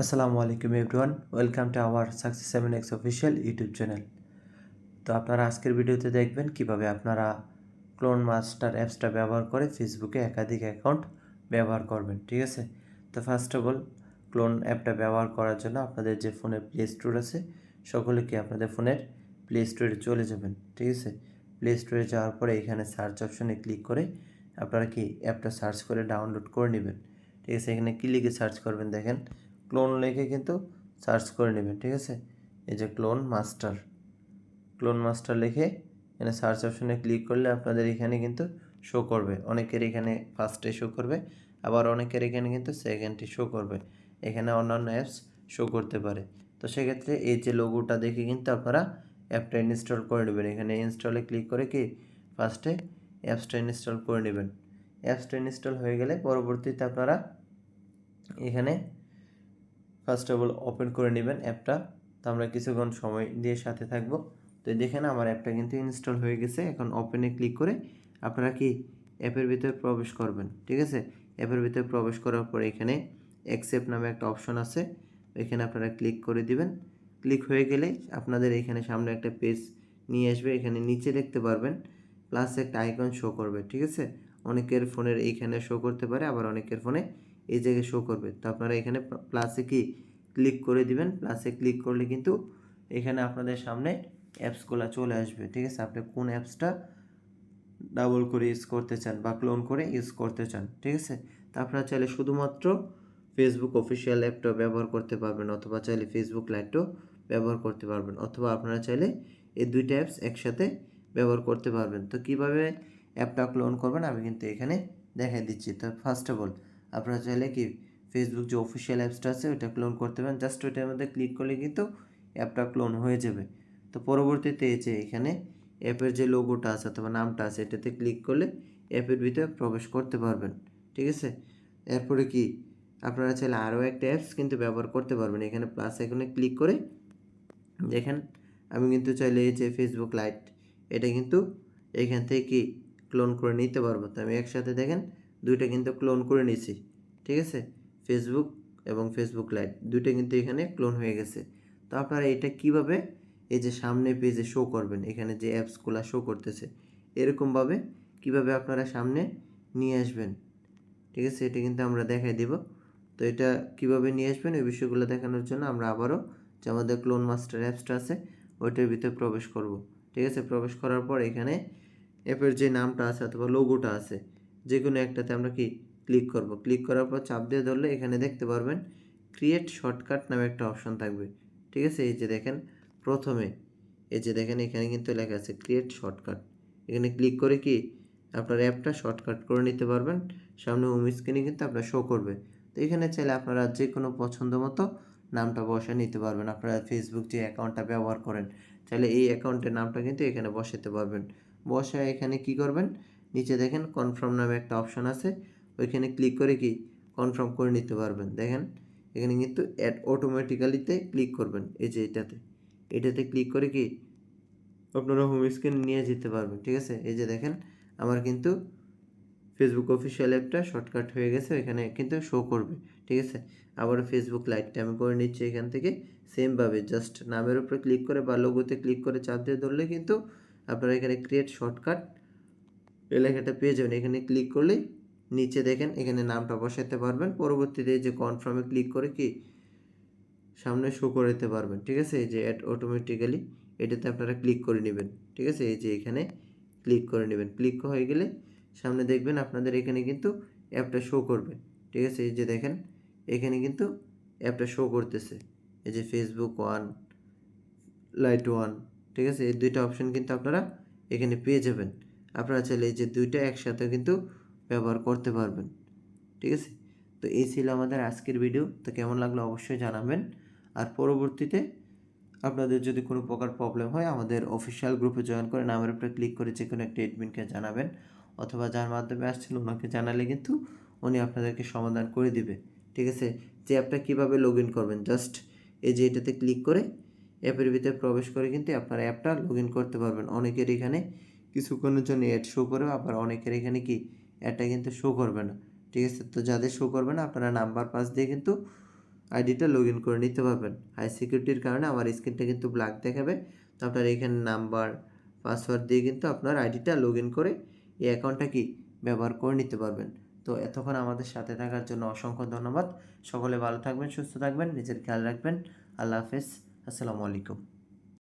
আসসালামু আলাইকুম everyone welcome to our success seven X official YouTube channel তো আপনারা আজকের ভিডিওতে দেখবেন কীভাবে আপনারা ক্লোন মাস্টার অ্যাপসটা ব্যবহার করে ফেসবুকে একাধিক অ্যাকাউন্ট ব্যবহার করবেন, ঠিক আছে? তো ফার্স্ট অফ অল ক্লোন অ্যাপটা ব্যবহার করার জন্য আপনাদের যে ফোনের প্লে স্টোর আছে, সকলে কি আপনাদের ফোনের প্লে স্টোরে চলে যাবেন, ঠিক আছে? প্লে স্টোরে যাওয়ার পরে এখানে সার্চ অপশনে ক্লিক করে আপনারা কি অ্যাপটা সার্চ করে ডাউনলোড করে নেবেন, ঠিক আছে? এখানে কি লিখে সার্চ করবেন দেখেন ক্লোন লিখে কিন্তু সার্চ করে নেবেন, ঠিক আছে? এই যে ক্লোন মাস্টার ক্লোন মাস্টার লিখে এখানে সার্চ অপশনে ক্লিক করলে আপনাদের এখানে কিন্তু শো করবে। অনেকের এখানে ফার্স্টে শো করবে, আবার অনেকের এখানে কিন্তু সেকেন্ডে শো করবে। এখানে অন্যান্য অ্যাপস শো করতে পারে। তো সেক্ষেত্রে এই যে লোগোটা দেখে কিন্তু আপনারা অ্যাপটা ইনস্টল করে নেবেন। এখানে ইনস্টলে ক্লিক করে কি? ফার্স্টে অ্যাপসটা ইনস্টল করে নেবেন। অ্যাপসটা ইনস্টল হয়ে গেলে পরবর্তীতে আপনারা এখানে ফার্স্ট অফ অল ওপেন করে নেবেন অ্যাপটা। তো আমরা কিছুক্ষণ সময় দিয়ে সাথে থাকব। তো দেখেন আমার অ্যাপটা কিন্তু ইনস্টল হয়ে গেছে। এখন ওপেনে ক্লিক করে আপনারা কি অ্যাপের ভিতরে প্রবেশ করবেন, ঠিক আছে? অ্যাপের ভিতরে প্রবেশ করার পরে এখানে অ্যাকসেপ্ট নামে একটা অপশন আছে। এখানে আপনারা ক্লিক করে দিবেন। ক্লিক হয়ে গেলে আপনাদের এখানে সামনে একটা পেজ নিয়ে আসবে। এখানে নিচে দেখতে পারবেন। প্লাস একটা আইকন শো করবে, ঠিক আছে? অনেকের ফোনের এইখানে শো করতে পারে, আবার অনেকের ফোনে এই জায়গায় শো করবে। তো আপনারা এখানে প্লাসে কি ক্লিক করে দিবেন প্লাসে ক্লিক করলে কিন্তু এখানে আপনাদের সামনে অ্যাপসগুলো চলে আসবে, ঠিক আছে? আপনি কোন অ্যাপসটা ডাবল করে ইউজ করতে চান বা ক্লোন করে ইউজ করতে চান, ঠিক আছে? তা আপনারা চাইলে শুধুমাত্র ফেসবুক অফিসিয়াল অ্যাপটা ব্যবহার করতে পারবেন অথবা চাইলে ফেসবুক লাইটও ব্যবহার করতে পারবেন, অথবা আপনারা চাইলে এই দুইটা অ্যাপস একসাথে ব্যবহার করতে পারবেন। তো কীভাবে অ্যাপটা ক্লোন করবেন আমি কিন্তু এখানে দেখাই দিচ্ছি। তো ফার্স্ট অফ অল আপনারা চাইলে কি ফেসবুক যে অফিসিয়াল অ্যাপসটা আছে, ওইটা ক্লোন করতে পারেন। জাস্ট ওইটার মধ্যে ক্লিক করলে কিন্তু অ্যাপটা ক্লোন হয়ে যাবে। তো পরবর্তীতে এই যে এখানে অ্যাপের যে লোগোটা আছে অথবা নামটা আছে, এটাতে ক্লিক করলে অ্যাপের ভিতরে প্রবেশ করতে পারবেন। ঠিক আছে? এরপরে কি? আপনারা চাইলে আরও একটা অ্যাপস কিন্তু ব্যবহার করতে পারবেন। এখানে প্লাস এখানে ক্লিক করে দেখেন, আমি কিন্তু চাইলে এই যে ফেসবুক লাইট এটা কিন্তু এখান থেকে ক্লোন করে নিতে পারব। তো আমি একসাথে দেখেন, দুইটা কিন্তু ক্লোন করে নিয়েছি। ঠিক আছে? ফেসবুক এবং ফেসবুক লাইট দুইটা কিন্তু এখানে ক্লোন হয়ে গেছে। তো আপনারা এটা কীভাবে এই যে সামনে পেজে শো করবেন, এখানে যে অ্যাপসগুলো শো করতেছে, এরকমভাবে কীভাবে আপনারা সামনে নিয়ে আসবেন? ঠিক আছে, এটা কিন্তু আমরা দেখাই দিব। তো এটা কীভাবে নিয়ে আসবেন, এই বিষয়গুলো দেখানোর জন্য আমরা আবারও যে আমাদের ক্লোন মাস্টার অ্যাপসটা আছে, ওইটার ভিতরে প্রবেশ করব। ঠিক আছে, প্রবেশ করার পর এখানে অ্যাপের যে নামটা আছে অথবা লোগোটা আছে যে কোনো একটাতে আমরা কি ক্লিক করব। ক্লিক করার পর চাপ দিয়ে ধরলে এখানে দেখতে পারবেন ক্রিয়েট শর্টকাট নামে একটা অপশন থাকবে। ঠিক আছে? এই যে দেখেন, প্রথমে এই যে দেখেন, এখানে কিন্তু লেখা আছে ক্রিয়েট শর্টকাট এখানে ক্লিক করে কি আপনার অ্যাপটা শর্টকাট করে নিতে পারবেন। সামনে হোম স্ক্রিনে কিন্তু আপনার শো করবে। তো এখানে চাইলে আপনারা যে কোনো পছন্দ মতো নামটা বসে নিতে পারবেন। আপনারা ফেসবুক যে অ্যাকাউন্টটা ব্যবহার করেন, চাইলে এই অ্যাকাউন্টের নামটা কিন্তু এখানে বসাতে পারবেন। বসে এখানে কি করবেন? নিচে দেখেন কনফার্ম নামে একটা অপশন আছে। ওইখানে ক্লিক করে কি কনফার্ম করে নিতে পারবেন। দেখেন, এখানে কিন্তু অ্যাড অটোমেটিক্যালিতে ক্লিক করবেন এই যে এটাতে। এটাতে ক্লিক করে কি আপনারা হোম স্ক্রিনে নিয়ে যেতে পারবেন, ঠিক আছে? এই যে দেখেন, আমার কিন্তু ফেসবুক অফিসিয়াল অ্যাপটা শর্টকাট হয়ে গেছে এখানে কিন্তু শো করবে, ঠিক আছে? আবার ফেসবুক লাইটটা আমি করে নিচ্ছি এখান থেকে সেমভাবে জাস্ট নামের উপরে ক্লিক করে বা লোগোতে ক্লিক করে চাপ দিয়ে ধরলে কিন্তু আপনারা এখানে ক্রিয়েট শর্টকাট এলাকাটা পেয়ে যাবেন। এখানে ক্লিক করলে নিচে দেখেন, এখানে নামটা বসাতে পারবেন। পরবর্তীতে যে কনফার্মে ক্লিক করে কি সামনে শো করে দিতে পারবেন, ঠিক আছে? এই যে অ্যাড অটোমেটিক্যালি এটাতে আপনারা ক্লিক করে নেবেন, ঠিক আছে? এই যে এখানে ক্লিক করে নেবেন। ক্লিক হয়ে গেলে সামনে দেখবেন আপনাদের এখানে কিন্তু অ্যাপটা শো করবে, ঠিক আছে? এই যে দেখেন, এখানে কিন্তু অ্যাপটা শো করতেছে। এই যে ফেসবুক ওয়ান লাইট ওয়ান ঠিক আছে? এই দুইটা অপশন কিন্তু আপনারা এখানে পেয়ে যাবেন। আপনারা চাইলে এই যে দুইটা একসাথে কিন্তু ব্যবহার করতে পারবেন। ঠিক আছে? তো এই ছিল আমাদের আজকের ভিডিও তো কেমন লাগল অবশ্যই জানাবেন। আর পরবর্তীতে আপনাদের যদি কোনো প্রকার প্রবলেম হয়, আমাদের অফিসিয়াল গ্রুপে জয়েন করে নামের উপরে ক্লিক করে যে কোনো একটা এডমিনকে জানাবেন। অথবা যার মাধ্যমে আসছিল ওনাকে জানালে কিন্তু উনি আপনাদেরকে সমাধান করে দিবে। ঠিক আছে? যে অ্যাপটা কীভাবে লগ ইন করবেন জাস্ট এই যে এটাতে ক্লিক করে অ্যাপের ভিতরে প্রবেশ করে কিন্তু আপনার অ্যাপটা লগ ইন করতে পারবেন। অনেকের এখানে কিছুক্ষণের জন্য অ্যাড শো করে আবার অনেকের এখানে কি অ্যাডটা কিন্তু শো করবে না। ঠিক আছে? তো যাদের শো করবে না, আপনারা নাম্বার পাস দিয়ে কিন্তু আইডিটা লগ ইন করে নিতে পারবেন। হাই সিকিউরিটির কারণে আমার স্ক্রিনটা কিন্তু ব্ল্যাক দেখাবে। তো আপনার এখানে নাম্বার পাসওয়ার্ড দিয়ে কিন্তু আপনার আইডিটা লগ ইন করে এই অ্যাকাউন্টটা কি ব্যবহার করে নিতে পারবেন। তো এতক্ষণ আমাদের সাথে থাকার জন্য অসংখ্য ধন্যবাদ। সকলে ভালো থাকবেন, সুস্থ থাকবেন, নিজের খেয়াল রাখবেন। আল্লাহ হাফেজ। আসসালামু আলাইকুম।